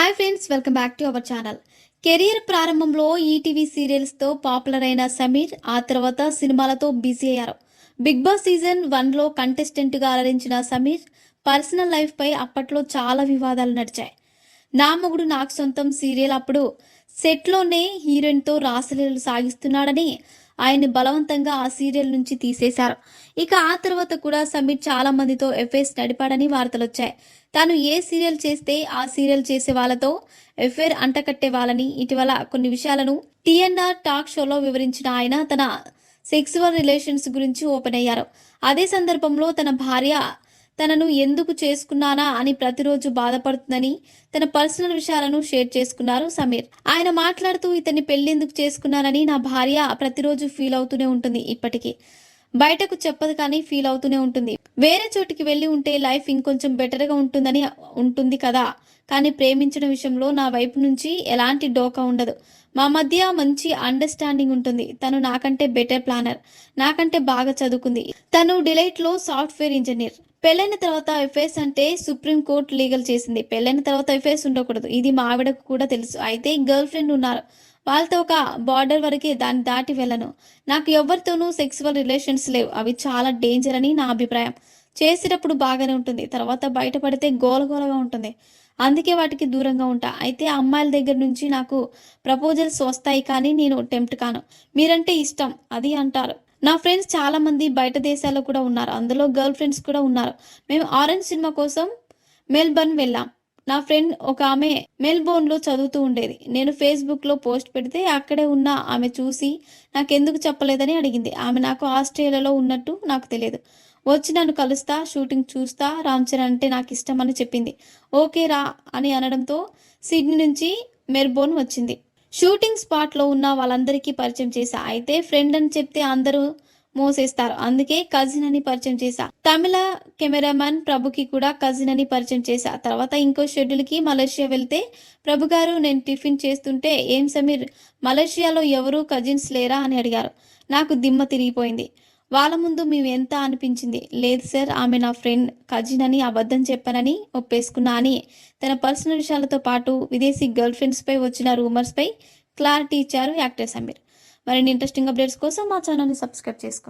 Hi friends welcome back to our channel. Career ప్రారంభంలో ETV సీరియల్స్తో popular అయిన సమీర్ ఆ తర్వాత సినిమాలతో బిజీ అయ్యారు. బిగ్ బాస్ సీజన్ వన్లో కంటెస్టెంట్గా అలరించిన సమీర్ పర్సనల్ లైఫ్పై అప్పట్లో చాలా వివాదాలు నడిచాయి. నా మొగుడు నాకు సొంతం సీరియల్ అప్పుడు సెట్లోనే హీరోయిన్తో రాసలీలు సాగిస్తున్నాడని ఆయన్ని బలవంతంగా ఆ సీరియల్ నుంచి తీసేశారు. ఇక ఆ తర్వాత కూడా సమీర్ చాలా మందితో ఎఫ్ఐర్స్ నడిపాడని వార్తలు వచ్చాయి తాను ఏ సీరియల్ చేస్తే ఆ సీరియల్ చేసే వాళ్ళతో ఎఫ్ఐఆర్ అంటకట్టే వాళ్ళని ఇటీవల కొన్ని విషయాలను టీఎన్ఆర్ టాక్ షోలో వివరించిన ఆయన తన సెక్సువల్ రిలేషన్స్ గురించి ఓపెన్ అయ్యారు. అదే సందర్భంలో తన భార్య తనను ఎందుకు చేసుకున్నానా అని ప్రతిరోజు బాధపడుతుందని తన పర్సనల్ విషయాలను షేర్ చేసుకున్నారు సమీర్. ఆయన మాట్లాడుతూ ఇతన్ని పెళ్ళెందుకు చేసుకున్నానని నా భార్య ప్రతిరోజు ఫీల్ అవుతూనే ఉంటుంది ఇప్పటికీ. బయటకు చెప్పదు కానీ ఫీల్ అవుతూనే ఉంటుంది. వేరే చోటికి వెళ్ళి ఉంటే లైఫ్ ఇంకొంచెం బెటర్గా ఉంటుందని ఉంటుంది కదా. కానీ ప్రేమించడం విషయంలో నా వైపు నుంచి ఎలాంటి డోకా ఉండదు. మా మధ్య మంచి అండర్స్టాండింగ్ ఉంటుంది. తను నాకంటే బెటర్ ప్లానర్ నాకంటే బాగా చదువుకుంది. తను డిలైట్లో సాఫ్ట్వేర్ ఇంజనీర్. పెళ్ళైన తర్వాత ఎఫ్ఐఎస్ అంటే సుప్రీంకోర్టు లీగల్ చేసింది. పెళ్ళైన తర్వాత ఎఫ్ఐఎస్ ఉండకూడదు. ఇది మా ఆవిడకు కూడా తెలుసు. అయితే గర్ల్ ఫ్రెండ్ ఉన్నారు. వాళ్ళతో ఒక బార్డర్ వరకే దాన్ని దాటి వెళ్ళను. నాకు ఎవరితోనూ సెక్సువల్ రిలేషన్స్ లేవు. అవి చాలా డేంజర్ అని నా అభిప్రాయం. చేసేటప్పుడు బాగానే ఉంటుంది. తర్వాత బయటపడితే గోలగోలగా ఉంటుంది. అందుకే వాటికి దూరంగా ఉంటా. అయితే అమ్మాయిల దగ్గర నుంచి నాకు ప్రపోజల్స్ వస్తాయి కానీ నేను టెంప్ట్ కాను. మీరంటే ఇష్టం. అది అంటారు. నా ఫ్రెండ్స్ చాలా మంది బయట దేశాల్లో కూడా ఉన్నారు. అందులో గర్ల్ ఫ్రెండ్స్ కూడా ఉన్నారు. మేము ఆరెంజ్ సినిమా కోసం మెల్బర్న్ వెళ్ళాం. నా ఫ్రెండ్ ఒక ఆమె మెల్బోర్న్లో చదువుతూ ఉండేది. నేను ఫేస్బుక్లో పోస్ట్ పెడితే అక్కడే ఉన్న ఆమె చూసి నాకెందుకు చెప్పలేదని అడిగింది. ఆమె నాకు ఆస్ట్రేలియాలో ఉన్నట్టు నాకు తెలియదు. వచ్చి నన్ను కలుస్తా షూటింగ్ చూస్తా రామ్ చరణ్ అంటే నాకు ఇష్టం అని చెప్పింది. ఓకే రా అని అనడంతో సిడ్నీ నుంచి మెల్బోర్న్ వచ్చింది. షూటింగ్ స్పాట్లో ఉన్న వాళ్ళందరికీ పరిచయం చేశా. అయితే ఫ్రెండ్ అని చెప్తే అందరూ మోసేస్తారు. అందుకే కజిన్ అని పరిచయం చేశా. తమిళ కెమెరామెన్ ప్రభుకి కూడా కజిన్ అని పరిచయం చేశా. తర్వాత ఇంకో షెడ్యూల్కి మలేషియా వెళ్తే ప్రభు గారు నేను టిఫిన్ చేస్తుంటే ఏం సమీర్ మలేషియాలో ఎవరు కజిన్స్ లేరా అని అడిగారు. నాకు దిమ్మ తిరిగిపోయింది. వాళ్ళ ముందు మేము ఎంత అనిపించింది? లేదు సార్ ఆమె నా ఫ్రెండ్ కజిన్ అని అబద్ధం చెప్పానని ఒప్పేసుకున్నా అని. తన పర్సనల్ విషయాలతో పాటు విదేశీ గర్ల్ ఫ్రెండ్స్ పై వచ్చిన రూమర్స్ పై క్లారిటీ ఇచ్చారు యాక్టర్ సమీర్. మరిన్ని ఇంట్రెస్టింగ్ అప్డేట్స్ కోసం మా ఛానల్ని సబ్స్క్రైబ్ చేసుకోండి.